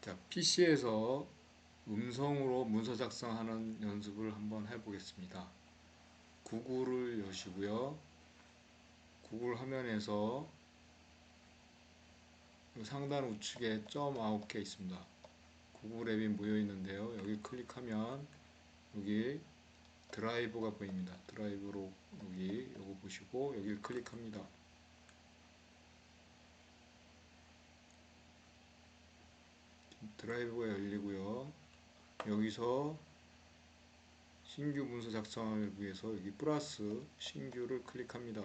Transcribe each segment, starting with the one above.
자, PC에서 음성으로 문서 작성하는 연습을 한번 해보겠습니다. 구글을 여시고요. 구글 화면에서 상단 우측에 점 9개 있습니다. 구글 앱이 모여 있는데요. 여기 클릭하면 여기 드라이브가 보입니다. 드라이브로 여기 요거 보시고 여기를 클릭합니다. 드라이브가 열리고요. 여기서 신규 문서 작성을 위해서 여기 플러스 신규를 클릭합니다.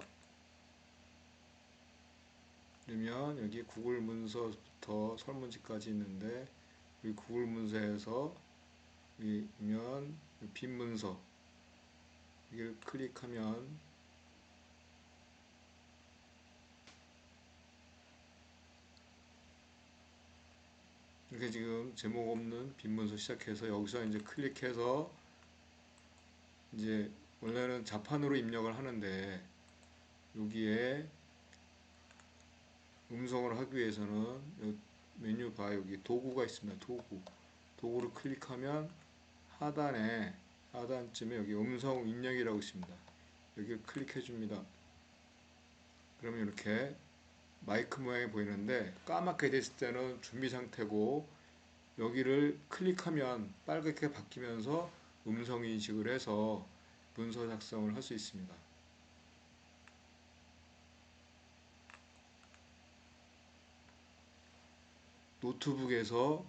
그러면 여기 구글 문서부터 설문지까지 있는데 이 구글 문서에서 이면 빈 문서 이걸 클릭하면 이렇게 지금 제목 없는 빈 문서 시작해서 여기서 이제 클릭해서 이제 원래는 자판으로 입력을 하는데 여기에 음성을 하기 위해서는 메뉴 바 여기 도구가 있습니다. 도구 도구를 클릭하면 하단에 하단쯤에 여기 음성 입력이라고 있습니다. 여기를 클릭해 줍니다. 그러면 이렇게 마이크 모양이 보이는데 까맣게 됐을 때는 준비 상태고 여기를 클릭하면 빨갛게 바뀌면서 음성 인식을 해서 문서 작성을 할 수 있습니다. 노트북에서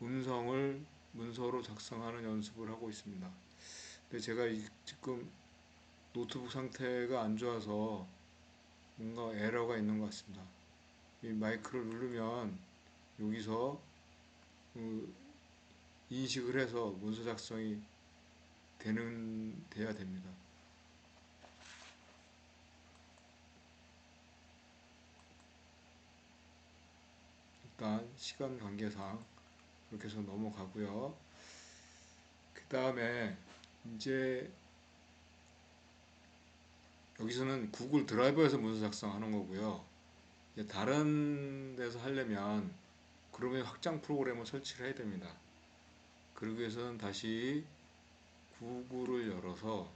음성을 문서로 작성하는 연습을 하고 있습니다. 근데 제가 지금 노트북 상태가 안 좋아서 뭔가 에러가 있는 것 같습니다. 이 마이크를 누르면 여기서 그 인식을 해서 문서 작성이 되는 돼야 됩니다. 일단 시간 관계상 그렇게 해서 넘어가고요. 그 다음에 이제 여기서는 구글 드라이버에서 문서 작성하는 거고요. 다른 데서 하려면 그러면 확장 프로그램을 설치를 해야 됩니다. 그러기 위해서는 다시 구글을 열어서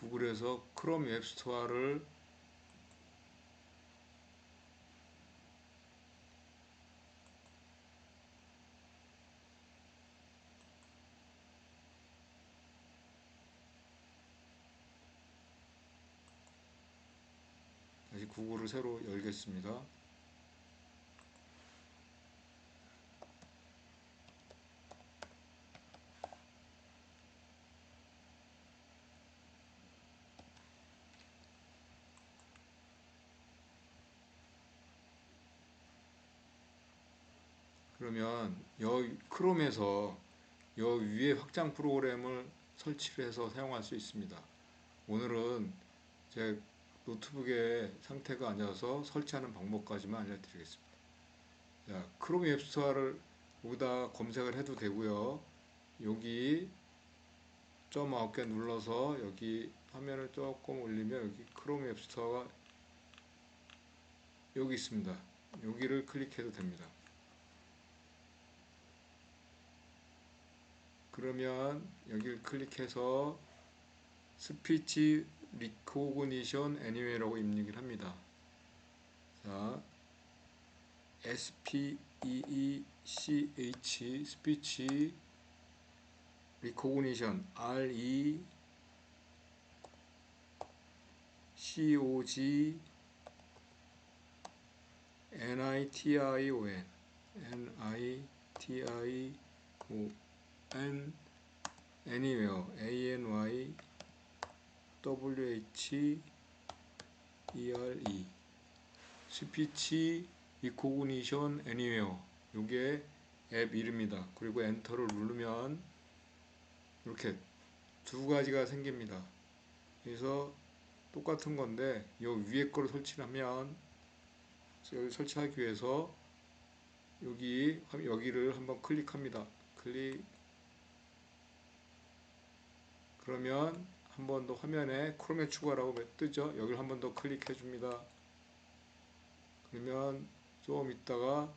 구글에서 크롬 웹스토어를 구글을 새로 열겠습니다. 그러면 여 크롬에서 여 위에 확장 프로그램을 설치를 해서 사용할 수 있습니다. 오늘은 제 노트북의 상태가 안 좋아서 설치하는 방법까지만 알려드리겠습니다. 자, 크롬 웹스토어를 여기다 검색을 해도 되고요. 여기 점 9개 눌러서 여기 화면을 조금 올리면 여기 크롬 웹스토어가 여기 있습니다. 여기를 클릭해도 됩니다. 그러면 여기를 클릭해서 스피치 리코그니션 애니웨이라고 입력을 합니다. 자, S-P-E-E-C-H 스피치 리코그니션 R-E C-O-G N-I-T-I-O-N N-I-T-I-O-N anywhere A-N-Y WH ERE 스피치 리코그니션 애니웨어 요게 앱 이름입니다. 그리고 엔터를 누르면 이렇게 두 가지가 생깁니다. 그래서 똑같은 건데 요 위에 거를 설치하면 설치하기 위해서 여기 여기를 한번 클릭합니다. 클릭 그러면 한 번 더 화면에 크롬에 추가라고 뜨죠. 여기를 한 번 더 클릭해 줍니다. 그러면 좀 있다가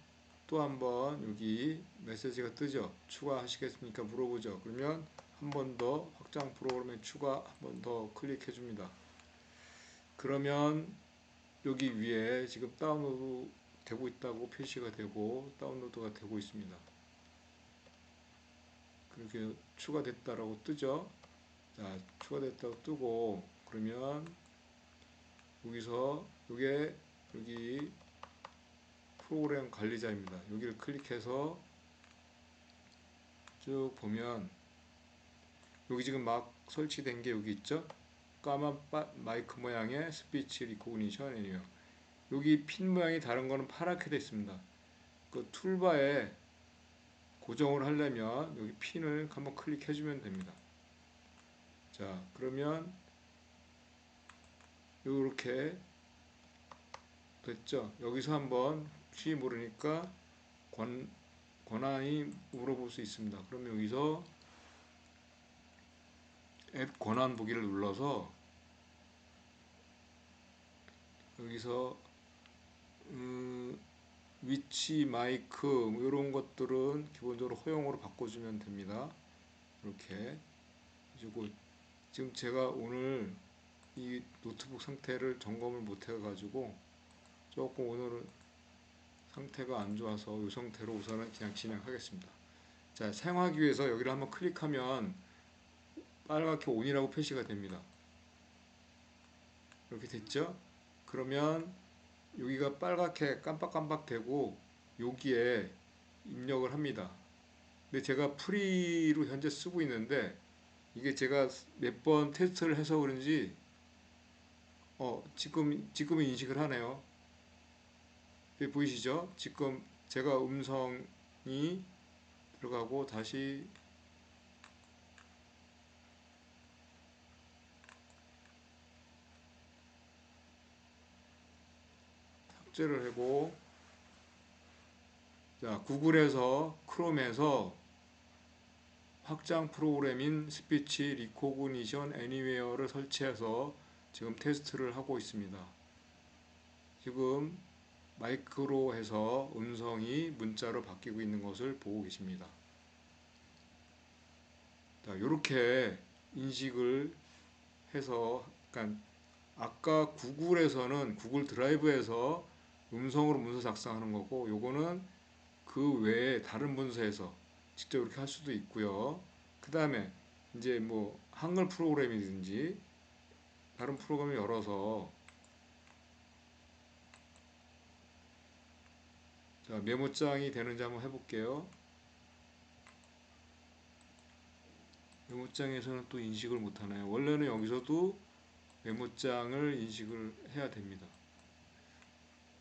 또 한 번 여기 메시지가 뜨죠. 추가하시겠습니까? 물어보죠. 그러면 한 번 더 확장 프로그램에 추가 한 번 더 클릭해 줍니다. 그러면 여기 위에 지금 다운로드 되고 있다고 표시가 되고 다운로드가 되고 있습니다. 그렇게 추가됐다라고 뜨죠. 자, 추가됐다고 뜨고 그러면 여기서 이게 여기 프로그램 관리자입니다. 여기를 클릭해서 쭉 보면 여기 지금 막 설치된 게 여기 있죠? 까만 바, 마이크 모양의 스피치 리코그니션 애니요. 여기 핀 모양이 다른 거는 파랗게 되어 있습니다. 그 툴바에 고정을 하려면 여기 핀을 한번 클릭해 주면 됩니다. 자, 그러면 이렇게 됐죠. 여기서 한번 혹시 모르니까 권, 권한이 물어볼 수 있습니다. 그러면 여기서 앱 권한 보기를 눌러서 여기서 음, 위치 마이크 뭐 이런 것들은 기본적으로 허용으로 바꿔주면 됩니다. 이렇게 그리고 지금 제가 오늘 이 노트북 상태를 점검을 못 해가지고 조금 오늘은 상태가 안 좋아서 이 상태로 우선은 그냥 진행하겠습니다. 자 사용하기 위해서 여기를 한번 클릭하면 빨갛게 온이라고 표시가 됩니다. 이렇게 됐죠? 그러면 여기가 빨갛게 깜빡깜빡 되고 여기에 입력을 합니다. 근데 제가 프리로 현재 쓰고 있는데 이게 제가 몇 번 테스트를 해서 그런지 어 지금 지금 인식을 하네요. 여기 보이시죠? 지금 제가 음성이 들어가고 다시 삭제를 하고 자 구글에서 크롬에서 확장 프로그램인 스피치 리코그니션 애니웨어를 설치해서 지금 테스트를 하고 있습니다. 지금 마이크로 해서 음성이 문자로 바뀌고 있는 것을 보고 계십니다. 자, 이렇게 인식을 해서 그러니까 아까 구글에서는 구글 드라이브에서 음성으로 문서 작성하는 거고 요거는 그 외에 다른 문서에서 직접 이렇게 할 수도 있고요. 그 다음에 이제 뭐 한글 프로그램이든지 다른 프로그램을 열어서 자 메모장이 되는지 한번 해볼게요. 메모장에서는 또 인식을 못하나요? 원래는 여기서도 메모장을 인식을 해야 됩니다.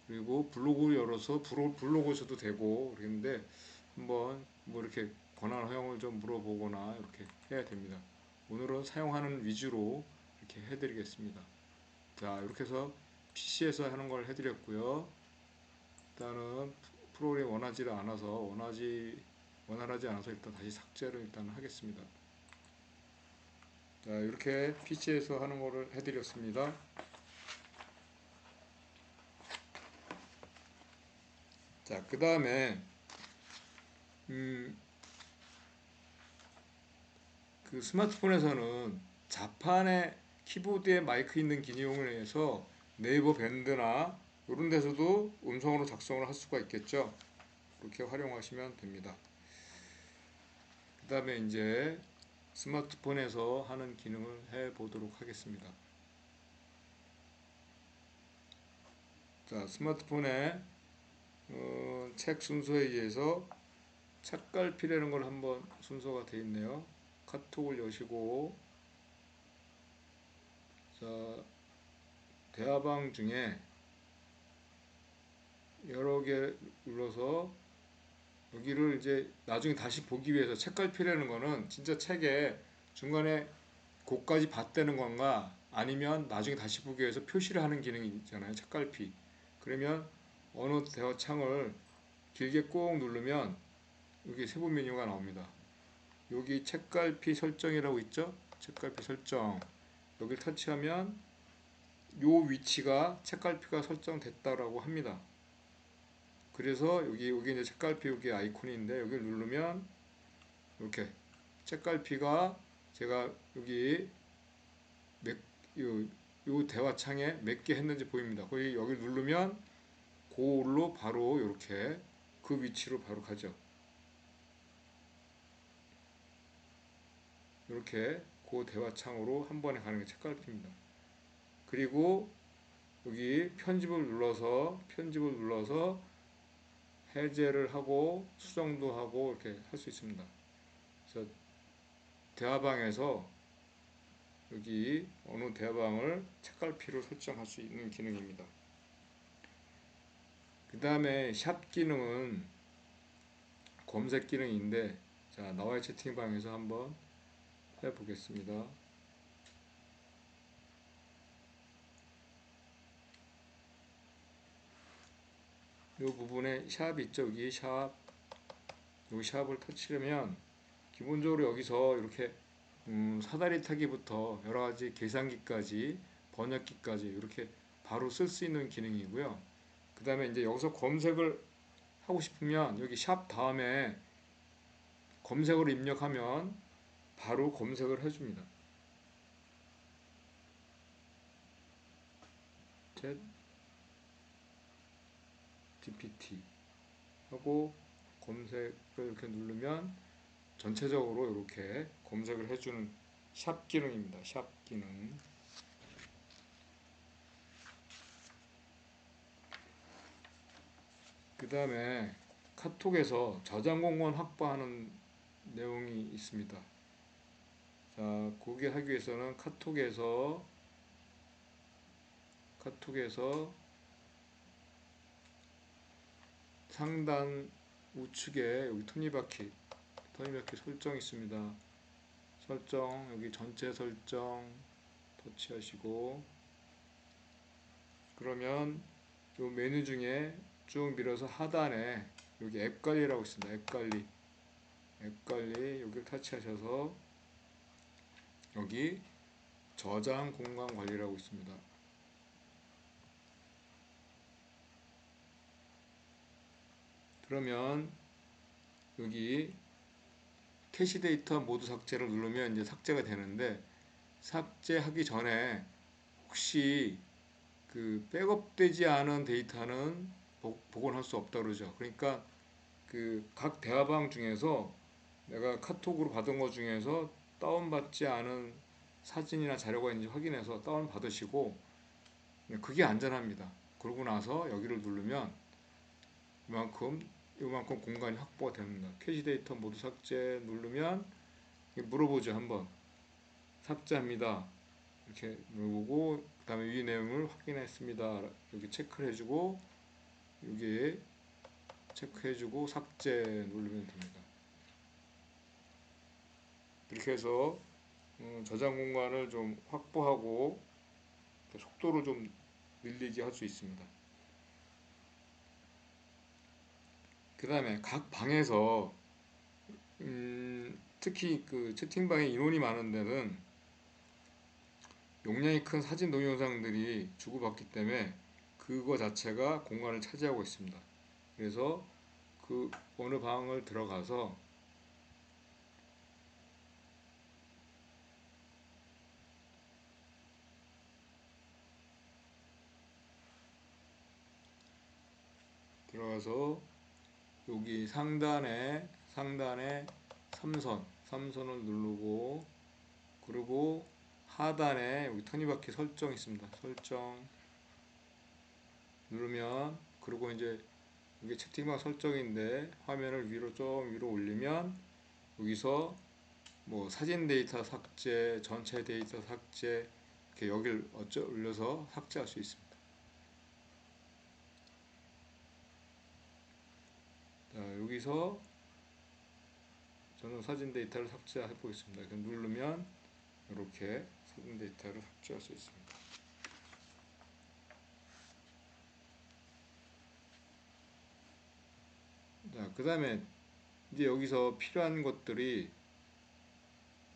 그리고 블로그 열어서 블로그에서도 되고 그랬는데 한번 뭐 이렇게 권한 허용을 좀 물어보거나 이렇게 해야 됩니다. 오늘은 사용하는 위주로 이렇게 해드리겠습니다. 자 이렇게 해서 PC에서 하는 걸 해드렸고요. 일단은 프로그램 원하지를 않아서 원하지 원활하지 않아서 일단 다시 삭제를 일단 하겠습니다. 자 이렇게 PC에서 하는 거를 해드렸습니다. 자, 그 다음에, 음, 그 스마트폰에서는 자판에 키보드에 마이크 있는 기능을 해서 네이버 밴드나 이런 데서도 음성으로 작성을 할 수가 있겠죠. 그렇게 활용하시면 됩니다. 그 다음에 이제 스마트폰에서 하는 기능을 해 보도록 하겠습니다. 자, 스마트폰에 어, 책 순서에 의해서 책갈피라는 걸 한번 순서가 되어 있네요. 카톡을 여시고 자 대화방 중에 여러 개 눌러서 여기를 이제 나중에 다시 보기 위해서 책갈피라는 거는 진짜 책에 중간에 곡까지 봤다는 건가 아니면 나중에 다시 보기 위해서 표시를 하는 기능이 있잖아요. 책갈피. 그러면 어느 대화 창을 길게 꾹 누르면 여기 세부 메뉴가 나옵니다. 여기 책갈피 설정이라고 있죠? 책갈피 설정. 여기를 터치하면 요 위치가 책갈피가 설정됐다라고 합니다. 그래서 여기 여기 이제 책갈피 여기 아이콘인데 여기를 누르면 이렇게 책갈피가 제가 여기 몇, 요, 요 대화창에 몇 개 했는지 보입니다. 거기 여기 누르면 그걸로 바로 이렇게 그 위치로 바로 가죠. 이렇게 그 대화창으로 한 번에 가는 게 책갈피입니다. 그리고 여기 편집을 눌러서 편집을 눌러서 해제를 하고 수정도 하고 이렇게 할 수 있습니다. 그래서 대화방에서 여기 어느 대화방을 책갈피로 설정할 수 있는 기능입니다. 그 다음에 샵 기능은 검색 기능인데 자 나와의 채팅방에서 한번 해보겠습니다. 이 부분에 샵 있죠 여기 샵이 샵을 터치하면 기본적으로 여기서 이렇게 음, 사다리 타기부터 여러 가지 계산기까지 번역기까지 이렇게 바로 쓸 수 있는 기능이고요. 그 다음에 이제 여기서 검색을 하고 싶으면 여기 샵 다음에 검색을 입력하면 바로 검색을 해줍니다. 챗 GPT 하고 검색을 이렇게 누르면 전체적으로 이렇게 검색을 해주는 샵 기능입니다. 샵 기능. 그 다음에 카톡에서 저장 공간 확보하는 내용이 있습니다. 자, 그게 하기 위해서는 카톡에서 카톡에서 상단 우측에 여기 톱니바퀴 톱니바퀴 설정 있습니다. 설정 여기 전체 설정 터치하시고 그러면 이 메뉴 중에 쭉 밀어서 하단에 여기 앱 관리라고 있습니다. 앱 관리 앱 관리 여기를 터치하셔서 여기 저장 공간 관리라고 있습니다. 그러면 여기 캐시 데이터 모두 삭제를 누르면 이제 삭제가 되는데 삭제하기 전에 혹시 그 백업되지 않은 데이터는 복원할 수 없다 그러죠. 그러니까 그 각 대화방 중에서 내가 카톡으로 받은 것 중에서 다운받지 않은 사진이나 자료가 있는지 확인해서 다운 받으시고 그게 안전합니다. 그러고 나서 여기를 누르면 이만큼 이만큼 공간이 확보가 됩니다. 캐시 데이터 모두 삭제 누르면 물어보죠 한번 삭제합니다. 이렇게 누르고 그 다음에 위 내용을 확인했습니다. 여기 체크를 해주고 여기 체크해주고 삭제 누르면 됩니다. 이렇게 해서 음, 저장 공간을 좀 확보하고 속도를 좀 늘리게 할 수 있습니다. 그 다음에 각 방에서 음, 특히 그 채팅방에 인원이 많은 데는 용량이 큰 사진 동영상들이 주고받기 때문에 그거 자체가 공간을 차지하고 있습니다. 그래서 그 어느 방을 들어가서 들어가서 여기 상단에 상단에 삼선 삼선을 누르고 그리고 하단에 여기 톱니바퀴 설정 있습니다. 설정 누르면 그리고 이제 이게 채팅방 설정인데 화면을 위로 좀 위로 올리면 여기서 뭐 사진 데이터 삭제, 전체 데이터 삭제 이렇게 여기를 어쩌 올려서 삭제할 수 있습니다. 자, 여기서 저는 사진 데이터를 삭제해 보겠습니다. 누르면 이렇게 사진 데이터를 삭제할 수 있습니다. 자, 그 다음에 이제 여기서 필요한 것들이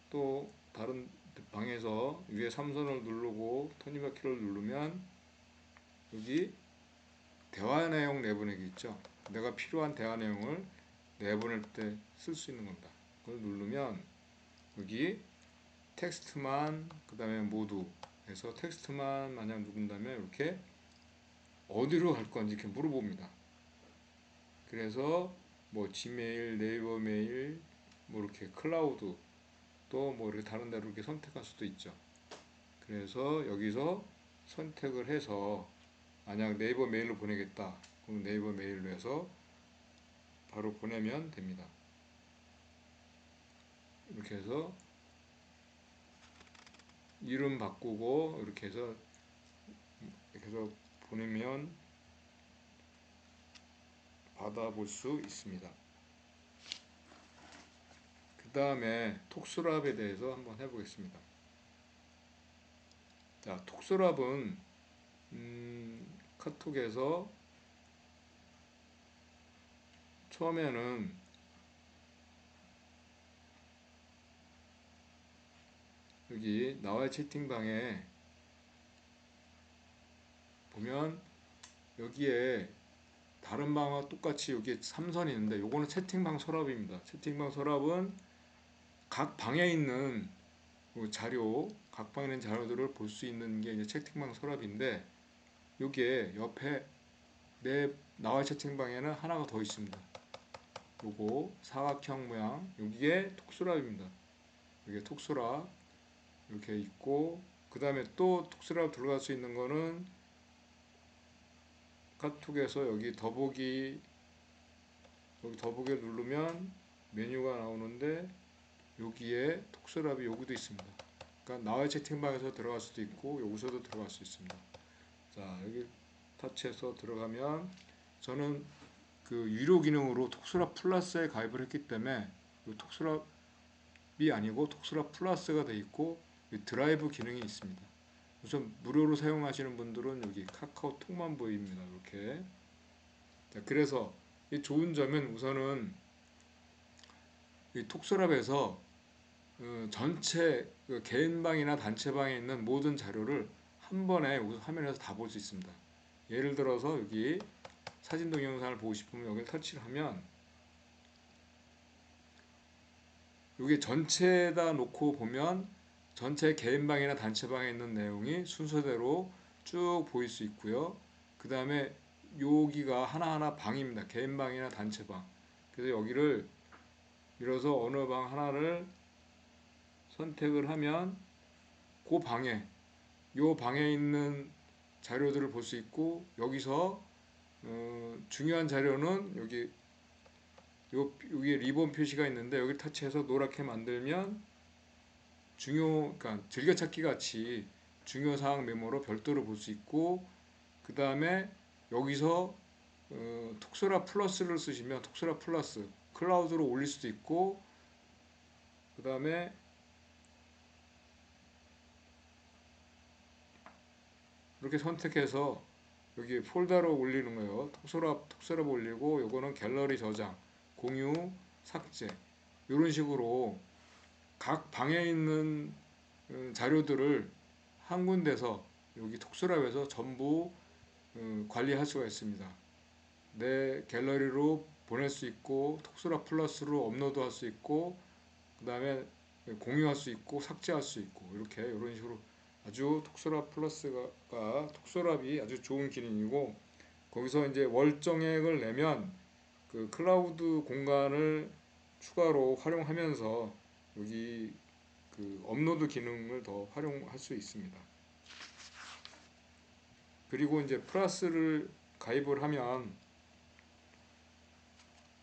또 다른 방에서 위에 삼선을 누르고 톱니바퀴를 누르면 여기 대화 내용 내보내기 있죠. 내가 필요한 대화 내용을 내보낼 때 쓸 수 있는 겁니다. 그걸 누르면 여기 텍스트만 그 다음에 모두 해서 텍스트만 만약 누른다면 이렇게 어디로 갈 건지 이렇게 물어봅니다. 그래서 뭐 지메일, 네이버 메일, 뭐 이렇게 클라우드 또 뭐 이렇게 다른 데로 이렇게 선택할 수도 있죠. 그래서 여기서 선택을 해서 만약 네이버 메일로 보내겠다. 그럼 네이버 메일로 해서 바로 보내면 됩니다. 이렇게 해서 이름 바꾸고 이렇게 해서 이렇게 해서 보내면 받아볼 수 있습니다. 그 다음에 톡스랍에 대해서 한번 해보겠습니다. 자, 톡스랍은 음, 카톡에서 처음에는 여기 나와의 채팅방에 보면 여기에 다른 방과 똑같이 여기 삼선이 있는데 요거는 채팅방 서랍입니다. 채팅방 서랍은 각 방에 있는 그 자료, 각 방에 있는 자료들을 볼 수 있는 게 이제 채팅방 서랍인데 여기에 옆에 내 나와 채팅방에는 하나가 더 있습니다. 요거 사각형 모양 여기에 톡스랍입니다. 여기에 톡스랍 이렇게 있고 그 다음에 또 톡스랍 들어갈 수 있는 거는 카톡에서 여기 더보기 여기 더보기를 누르면 메뉴가 나오는데 여기에 톡스랍이 여기도 있습니다. 그러니까 나의 채팅방에서 들어갈 수도 있고 여기서도 들어갈 수 있습니다. 자 여기 터치해서 들어가면 저는 그 유료 기능으로 톡스랍 플러스에 가입을 했기 때문에 톡스랍이 아니고 톡스랍 플러스가 돼 있고 드라이브 기능이 있습니다. 우선 무료로 사용하시는 분들은 여기 카카오톡만 보입니다. 이렇게. 자, 그래서 이 좋은 점은 우선은 이 톡스랍에서 어, 전체 그 개인방이나 단체방에 있는 모든 자료를 한 번에 화면에서 다 볼 수 있습니다. 예를 들어서 여기 사진 동영상을 보고 싶으면 여기를 터치를 하면 여기 전체에다 놓고 보면 전체 개인방이나 단체방에 있는 내용이 순서대로 쭉 보일 수 있고요. 그 다음에 여기가 하나하나 방입니다. 개인방이나 단체방. 그래서 여기를 밀어서 어느 방 하나를 선택을 하면 그 방에 요 방에 있는 자료들을 볼 수 있고 여기서 어, 중요한 자료는 여기 요 여기 리본 표시가 있는데 여기 터치해서 노랗게 만들면 중요 그러니까 즐겨찾기 같이 중요 사항 메모로 별도로 볼 수 있고 그 다음에 여기서 어, 톡스라 플러스를 쓰시면 톡스라 플러스 클라우드로 올릴 수도 있고 그 다음에 이렇게 선택해서 여기 폴더로 올리는 거예요. 톡스랍 톡스랍 올리고 요거는 갤러리 저장, 공유, 삭제 이런 식으로 각 방에 있는 어, 자료들을 한 군데서 여기 톡스랍에서 전부 어, 관리할 수가 있습니다. 내 갤러리로 보낼 수 있고 톡스랍 플러스로 업로드할 수 있고 그 다음에 공유할 수 있고 삭제할 수 있고 이렇게 이런 식으로 아주 톡스랍 플러스가 톡스랍이 아주 좋은 기능이고 거기서 이제 월정액을 내면 그 클라우드 공간을 추가로 활용하면서 여기 그 업로드 기능을 더 활용할 수 있습니다. 그리고 이제 플러스를 가입을 하면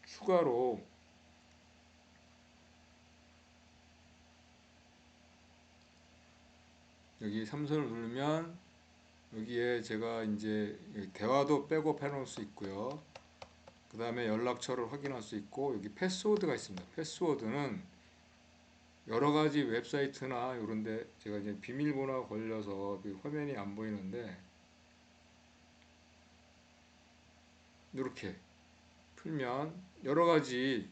추가로 여기 삼선을 누르면 여기에 제가 이제 대화도 백업 해 놓을 수 있고요. 그 다음에 연락처를 확인할 수 있고 여기 패스워드가 있습니다. 패스워드는 여러 가지 웹사이트나 이런데 제가 이제 비밀번호가 걸려서 그 화면이 안 보이는데 이렇게 풀면 여러 가지에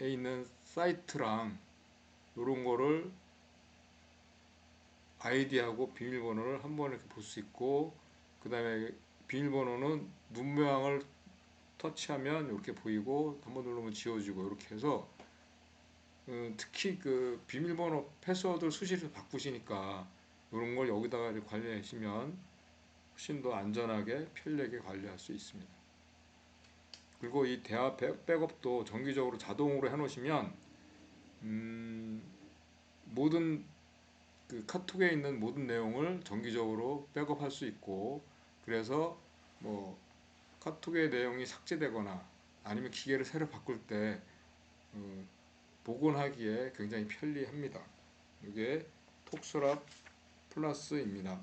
있는 사이트랑 이런 거를 아이디하고 비밀번호를 한 번에 이렇게 볼 수 있고 그 다음에 비밀번호는 눈 모양을 터치하면 이렇게 보이고 한 번 누르면 지워지고 이렇게 해서 어, 특히 그 비밀번호 패스워드 수시로 바꾸시니까 이런 걸 여기다가 관리하시면 훨씬 더 안전하게 편리하게 관리할 수 있습니다. 그리고 이 대화 백- 백업도 정기적으로 자동으로 해놓으시면 음, 모든 그 카톡에 있는 모든 내용을 정기적으로 백업할 수 있고 그래서 뭐 카톡의 내용이 삭제되거나 아니면 기계를 새로 바꿀 때 어, 복원하기에 굉장히 편리합니다. 이게 톡스랍 플러스입니다.